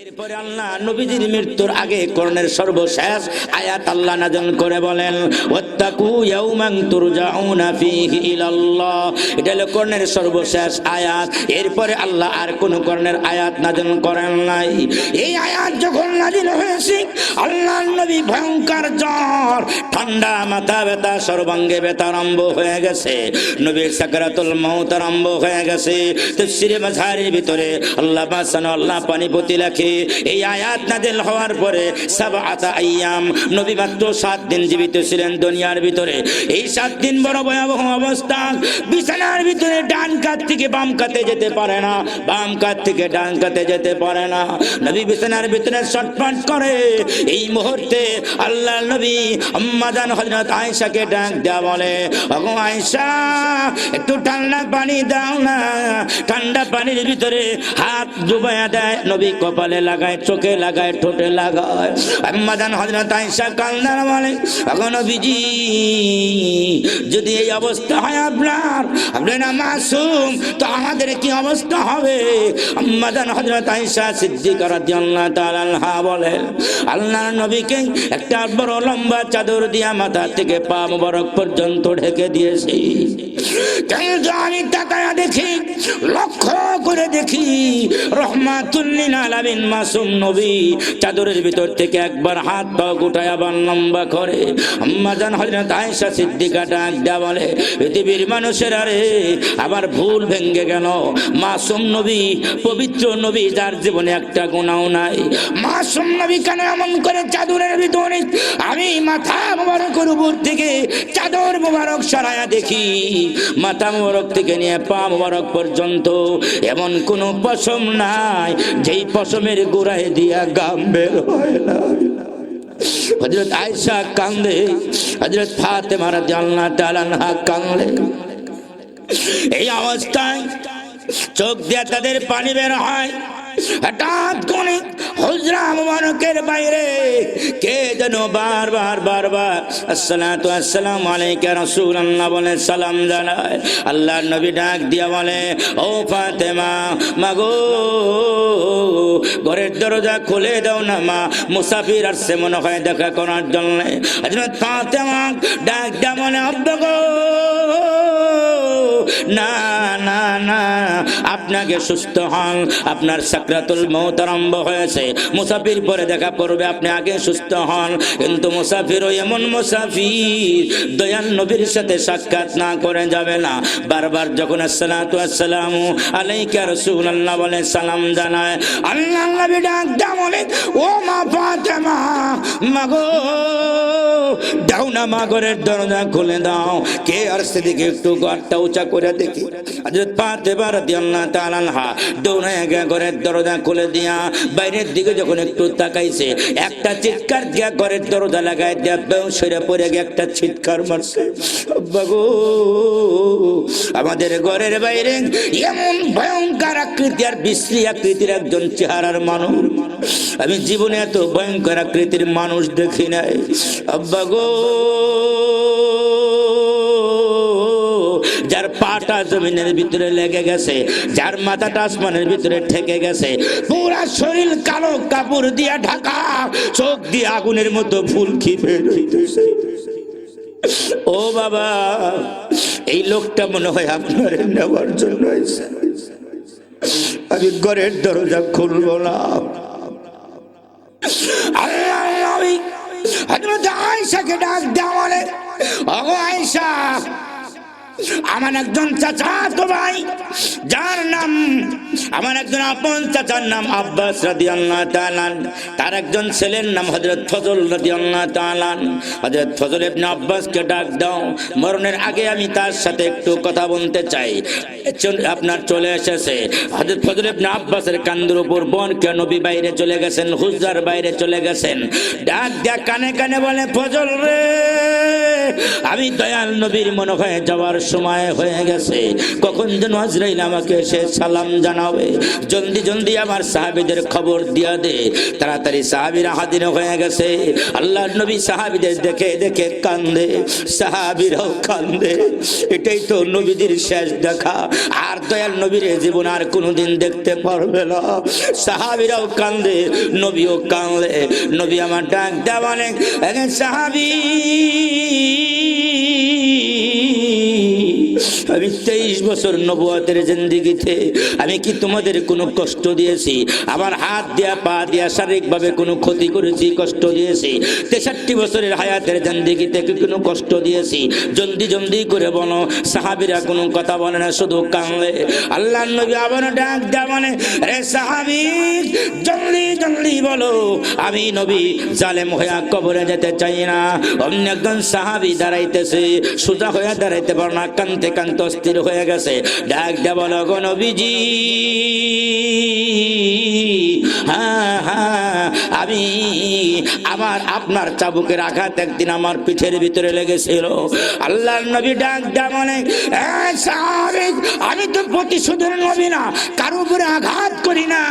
এরপরে আল্লাহ নবীজির মৃত্যুর আগে করণের সর্বশেষ আয়াত আল্লাহ নাজন করে বলেন, ওয়াত্তাকু ইয়াউমান তুরজাউনা ফীহি ইলাল্লাহ। এটা হলো করণের সর্বশেষ আয়াত। এরপরে আল্লাহ আর কোন করণের আয়াত নাজন করেন নাই। এই আয়াত যখন সাত দিন জীবিত ছিলেন দুনিয়ার ভিতরে। এই সাত দিন বড় ভয়াবহ অবস্থা। বিছানার ভিতরে ডান কাত থেকে বাম কাতে যেতে পারে না। বাম কাত থেকে ডান কাতে যেতে পারে না। নবী বিছানার ভিতরে ছটফট করে। এই মুহূর্তে আল্লাহ নবী আম্মাজান হযরত আয়েশাকে ডাক দেয়া বলে, ওগো আয়েশা, একটু ঠান্ডা পানি দাও না। ঠান্ডা পানির ভিতরে হাত ডুবাইয়া দেয়। নবী কপালে লাগায়, চোখে লাগায়, ঠোঁটে লাগায়। আম্মাজান হযরত আয়েশা কান্দার বলে, ওগো নবীজি, যদি এই অবস্থা হয় আপনার, আপনি না মাসুম, তো আমাদের কি অবস্থা হবে? আম্মাজান হযরত আয়েশা সিদ্দিকা রাদিয়াল্লাহু তাআলা বলেন, আল্লাহর নবীকে একটা বড় লম্বা চাদর দিয়া মাথা থেকে পা মোবারক পর্যন্ত ঢেকে দিয়েছি। আমি তাকায়া দেখি, লক্ষ্য করে দেখি রহমাতুল্লিন মাসুম নবী চাদরের ভিতর থেকে একবার হাত পা আবার লম্বা করে। আম্মাজান হযরত আয়েশা সিদ্দিকা ডাক দেয়া বলে, পৃথিবীর মানুষের আরে আবার ভুল ভেঙ্গে গেল। মাসুম নবী, পবিত্র নবী, যার জীবনে একটা গুণাও নাই। মাসুম নবী করে চাদরের ভিতরে আমি মাথা থেকে চাদর মোবারক সরায়া দেখি? মাথা মোবারক থেকে নিয়ে পা পর্যন্ত এমন কোনো পশম নাই, যেই পশমের গোড়ায় দিয়া গাম বের হয় না। হজরত আয়সা কান্দে হজরত ফাতেমা রাদিয়াল্লাহু তাআলা আনহা কান্দে এই অবস্থায় চোখ দিয়ে তাদের পানি বের হয়। হঠাৎ বাইরে কে বলে সালাম ডাক দিয়া বলে ঘরের দরজা খুলে দাও না মা, মুসাফির আসছে মনে হয় দেখা করার জন্য। ডাক দিয়া বলে, আব্বা না না না, আপনাকে সুস্থ হন। আপনার সাকরাতুল মৌত আরম্ভ হয়েছে। মুসাফির পরে দেখা পড়বে আপনি আগে সুস্থ হন। কিন্তু মুসাফিরও এমন মুসাফির, দয়াল নবীর সাথে সাক্ষাৎ না করে যাবে না। বারবার যখন আসসালাতু আসসালামু আলাইকা রাসূলুল্লাহ বলে সালাম জানায় আল্লাহ নবী ডাক বলে, ও মা ফাতেমা মাগো দাও না মা ঘরের দরজা খুলে দাও। কে আর সেদিকে একটু ঘরটা উঁচা করে দেখি? রাদিয়াল্লাহু তাআলা আনহা দৌড়ায় গিয়ে ঘরের দরজা খুলে দিয়া বাইরের দিকে যখন একটু তাকাইছে, একটা চিৎকার দিয়া ঘরের দরজা লাগাই দিয়া বেউ সরে পড়ে গিয়ে একটা চিৎকার মারছে। আব্বা গো, আমাদের ঘরের বাইরে এমন ভয়ঙ্কর আকৃতি আর বিশ্রী আকৃতির একজন চেহারার মানুষ। আমি জীবনে এত ভয়ঙ্কর আকৃতির মানুষ দেখি নাই। আব্বা গো যার পাটা জমিনের ভিতরে লেগে গেছে, যার মাথাটা আসমানের ভিতরে ঠেকে গেছে, পুরা শরীর কালো কাপড় দিয়া ঢাকা, চোখ দিয়ে আগুনের মতো বের হইতেছে ও বাবা, এই লোকটা মনে হয় আপনার নেওয়ার জন্য আমি ঘরের দরজা খুলবো না। আয়েশাকে ডাক দেওয়া বলে ওগো আয়েশা আমার একজন চাচা তো ভাই নাম আমার একজন আপন চাচার নাম আব্বাস রাদিয়াল্লাহু তাআলা। তার একজন ছেলের নাম হজরত ফজল রাদিয়াল্লাহু তাআলা। হযরত ফজল ইবনে আব্বাসকে ডাক দাও। মরণের আগে আমি তার সাথে একটু কথা বলতে চাই। আপনার চলে এসেছে। হযরত ফজল ইবনে আব্বাসের কান্দের উপর বন কে নবী বাইরে চলে গেছেন, হুজরার বাইরে চলে গেছেন। ডাক দিয়া কানে কানে বলে, ফজল রে! আমি দয়াল নবীর মনে হয় যাওয়ার সময় হয়ে গেছে। কখন যেন আজরাইল আমাকে এসে সালাম জানাবে। জলদি জলদি আমার সাহাবিদের খবর দিয়া দে। তাড়াতাড়ি সাহাবিরা হাজির হয়ে গেছে। আল্লাহ নবী সাহাবিদের দেখে দেখে কান্দে। সাহাবিরাও কান্দে। এটাই তো নবীদের শেষ দেখা। আর দয়াল নবীর জীবন আর কোনোদিন দেখতে পারবে না। সাহাবিরাও কান্দে, নবীও কান্দে নবী আমার ডাক দেওয়ানে সাহাবি আমি তেইশ বছর নবুয়াতের জিন্দিগিতে আমি কি তোমাদের কোনো কষ্ট দিয়েছি? আমার হাত দিয়া, পা দিয়া শারীরিকভাবে কোনো ক্ষতি করেছি, কষ্ট দিয়েছি? তেষট্টি বছরের হায়াতের জিন্দিগিতে কি কোনো কষ্ট দিয়েছি? জলদি জলদি করে বলো, সাহাবিরা কোনো কথা বলে না, শুধু কানলে আল্লাহ নবী আবার ডাক দেয়া মানে রে সাহাবি, জলদি জলদি বলো, আমি নবী জালেম হইয়া কবরে যেতে চাই না। অন্য একজন সাহাবি দাঁড়াইতেছে, সোজা হইয়া দাঁড়াইতে পারো না কানতে কানতে অস্থির হয়ে গেছে। ডাক দেব না গো নবীজি হ্যাঁ হ্যাঁ আমি আমার আপনার চাবুকের আঘাত একদিন আমার পিঠের ভিতরে লেগেছিল। আল্লাহর নবী ডাক দেয়া মানে "এ আমি তো প্রতিশোধের নবী না, কারও উপরে আঘাত করি না।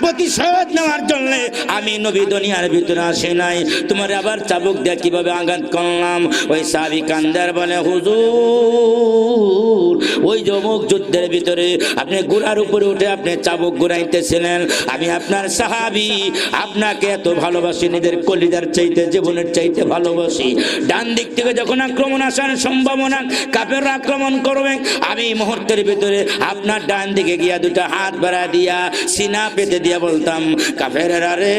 প্রতিশোধ নেওয়ার জন্য আমি নবী দুনিয়ার ভিতরে আসি নাই। তোমার আবার চাবুক দিয়ে কীভাবে আঘাত করলাম? ওই সাবি কান্দার বলে, হুজুর, ওই যমুক যুদ্ধের ভিতরে আপনি গোড়ার উপরে উঠে আপনি চাবুক ঘুরাইতেছিলেন আমি আপনার সাহাবি, আপনাকে এত ভালোবাসি, নিজের কলিদার চাইতে, জীবনের চাইতে ভালোবাসি। ডান দিক থেকে যখন আক্রমণ আসার সম্ভাবনা, কাপের আক্রমণ করবে, আমি মুহূর্তের ভিতরে আপনার ডান দিকে গিয়া দুটো হাত বাড়া দিয়া সিনা পেতে দিয়া বলতাম কাফের আরে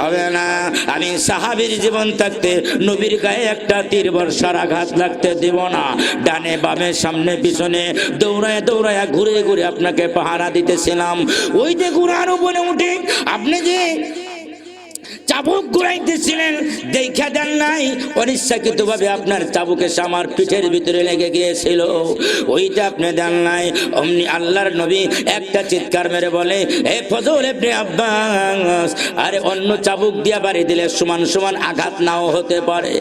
হবে না। আমি সাহাবির জীবন থাকতে, নবীর গায়ে একটা তীর বর্ষার আঘাত লাগতে দেব না। ডানে বামে সামনে পিছনে দৌড়ায় দৌড়ায় ঘুরে ঘুরে আপনাকে পাহারা দিতেছিলাম। ওই যে ঘোড়ার উপরে উঠে, আপনি যে চাবুক ঘুরাইতেছিলেন দেখা দেন নাই। অনিচ্ছাকৃত ভাবে আপনার চাবুকে আমার পিঠের ভিতরে লেগে গিয়েছিল। ওইটা আপনি দেন নাই। অমনি আল্লাহর নবী একটা চিৎকার মেরে বলে হে ফজল আপনি আব্বাস, আরে অন্য চাবুক দিয়া বাড়ি দিলে সমান সমান আঘাত নাও হতে পারে।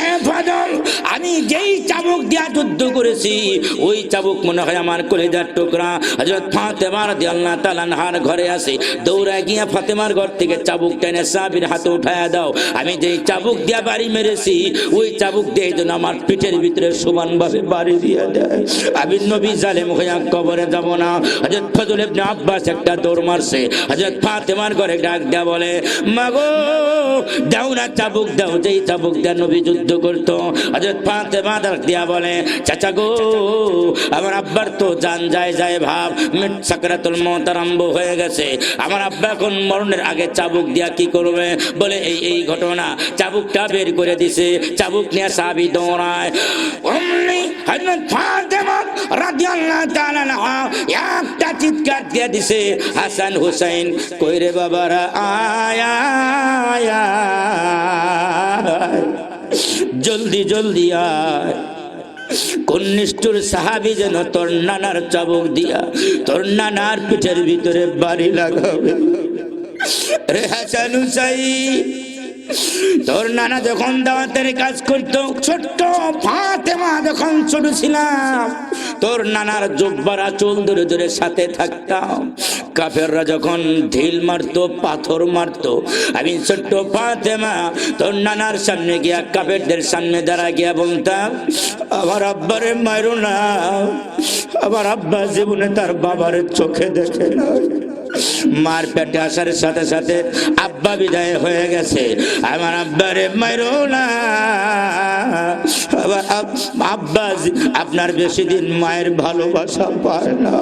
এ ফজল, আমি যেই চাবুক দিয়া যুদ্ধ করেছি, ওই চাবুক মনে হয় আমার কলিজার টুকরা। হযরত ফাতেমা রাদিয়াল্লাহু তাআলা আনহার ঘরে আছে দৌড়ায় গিয়া ফাতেমার ঘর থেকে চাবুক টেনে সাবির হাতে উঠায়া দাও। আমি যেই চাবুক দিয়া বাড়ি মেরেছি, ওই চাবুক দিয়ে যেন আমার পিঠের ভিতরে সমানভাবে বাড়ি দিয়ে দেয়। আমি নবী জালেম হইয়া কবরে যাব না। হযরত ফজল ইবনে আব্বাস একটা দৌড় মারছে। হযরত ফাতেমার ঘরে ডাক দেয়া বলে, মাগো, দাও না চাবুক, দাও। যেই চাবুক দেয়া নবী যুদ্ধ করতো, হযরত ফাতেমা ডাক দিয়া বলে, চাচা গো, আমার আব্বার তো জান যায় যায় ভাব। সাকরাতুল মত আরম্ভ হয়ে গেছে। আমার আব্বা এখন মরণের আগে চাবুক দিয়া কি করবে? বলে এই এই ঘটনা চাবুকটা বের করে দিছে। চাবুক নিয়ে সাবি দৌড়ায়। চিৎকার দিয়ে দিছে, হাসান হুসাইন, কইরে বাবারা, আয়া জলদি জলদি আয়। কোন সাহাবি যেন তোর নানার চাবুক দিয়া, তোর নানার পিঠের ভিতরে বাড়ি লাগাবে। রে হাসান হুসাইন, তোর নানা যখন দাওয়াতের কাজ করতো, ছোট্ট ফাতেমা যখন ছোট ছিলাম, তোর নানার জব্বারা চুল ধরে ধরে সাথে থাকতাম। কাফেররা যখন ঢিল মারতো, পাথর মারতো, আমি ছোট্ট ফাতেমা, তোর নানার সামনে গিয়া, কাফেরদের সামনে দাঁড়া গিয়া বলতাম, আমার আব্বারে মারো না, আমার আব্বা জীবনে তার বাবার চোখে দেখে না মার পেটে আসার সাথে সাথে আব্বা বিদায় হয়ে গেছে। আমার আব্বারে মাইরো না। আব্বা আপনার বেশি দিন মায়ের ভালোবাসা পায় না।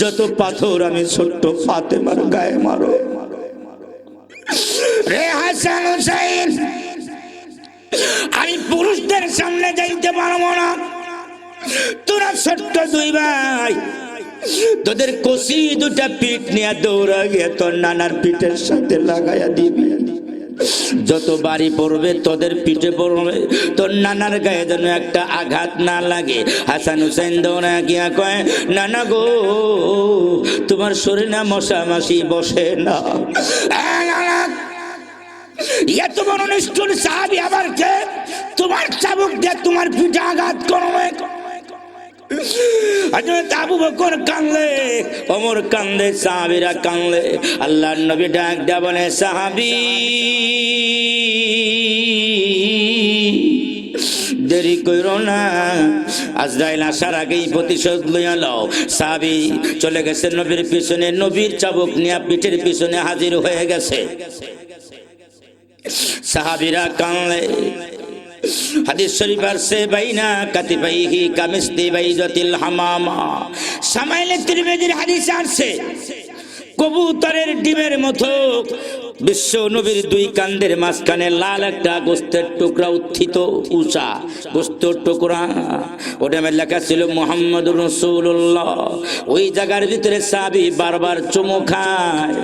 যত পাথর আমি ছোট্ট ফাতেমার গায়ে মারো। রে হাসান হুসাইন, আমি পুরুষদের সামনে যাইতে পারব না। তোরা ছোট্ট দুই ভাই তোদের কষি দুটা পিঠ নিয়ে দৌড়া গিয়ে তোর নানার পিঠের সাথে লাগাইয়া দিবি। যত বাড়ি পড়বে তোদের পিঠে পড়বে। তোর নানার গায়ে যেন একটা আঘাত না লাগে। হাসান হুসেন দৌড়া গিয়া কয়, নানা গো, তোমার শরীরে মশা মাসি বসে না। বড় নিষ্ঠুর সাহাবি আবার কে? তোমার চাবুক দিয়ে তোমার পিঠে আঘাত করবে? আবু সাহাবীরা সাহাবী, দেরি কইরো না, আজরাইল আসার আগেই প্রতিশোধ লইয়া লও। সাহাবী চলে গেছে নবীর পিছনে, নবীর চাবুক নিয়ে পিঠের পিছনে হাজির হয়ে গেছে। সাহাবিরা কানলে হাদিস শরীফ আসছে বাইনা কাতিবাইহি কামিস্তি বাইজাতিল হামামা। সামাইলে তিরমিজির হাদিস আসছে কবুতরের ডিমের মতো। বিশ্ব নবীর দুই কান্দের মাঝখানে লাল একটা গোস্তের টুকরা উত্থিত, উষা গোস্তের টুকরা। ওটা আমার লেখা ছিল মোহাম্মদ রসুল্লাহ ওই জায়গার ভিতরে সাবি বারবার চুমো খায়,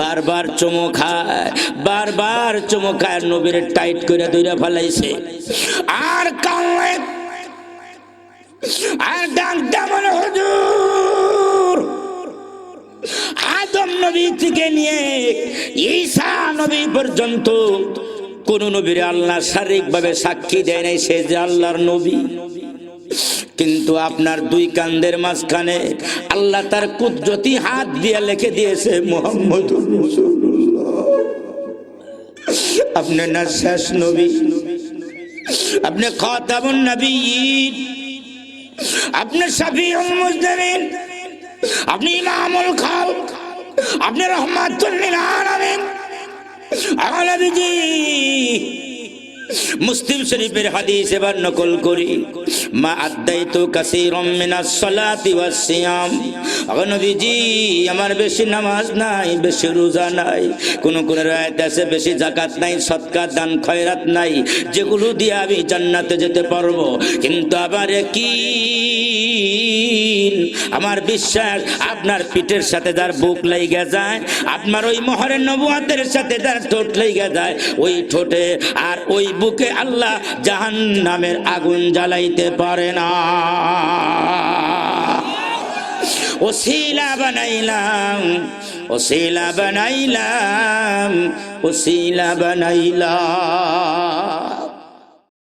বারবার চুমো খায়, বারবার চুমো খায় নবীর টাইট করে দইরা ফেলাইছে। আর কানলে আর ডাক ডামন হুজুর! আদম নবী থেকে নিয়ে ঈসা নবী পর্যন্ত কোন নবীর আল্লাহ শারীরিকভাবে সাক্ষী দেয় নাই, সে যে আল্লাহর নবী। কিন্তু আপনার দুই কান্দের মাঝখানে আল্লাহ তার কুদরতি হাত দিয়ে লিখে দিয়েছে মোহাম্মদ আপনি না শেষ নবী। আপনি খতাবুন নবী আপনি শফিউল মুজদামিন আপনি ইমামুল খাল আপনি রহমাতুল লিল আলামিন। আলামিজি মুসলিম শরীফের হাদিস এবার নকল করি। মা আদাইতু কাসীরাম মিনাস সালাতি ওয়াস সিয়াম। আমার বেশি নামাজ নাই, বেশি রোজা নাই। কোন কোন রায়ত আছে, বেশি জাকাত নাই, সৎকার, দান, খয়রাত নাই। যেগুলো দিয়ে আমি জান্নাতে যেতে পারব। কিন্তু আবার কি আমার বিশ্বাস, আপনার পিঠের সাথে যার বুক লাইগা যায়, আপনার ওই মহরের নবুয়াতের সাথে যার ঠোঁট লাইগা যায়, ওই ঠোঁটে আর ওই বুকে আল্লাহ জাহান নামের আগুন জ্বালাইতে পারে না। ওসিলা বানাইলাম ওসিলা বানাইলাম ওসিলা বানাইলাম।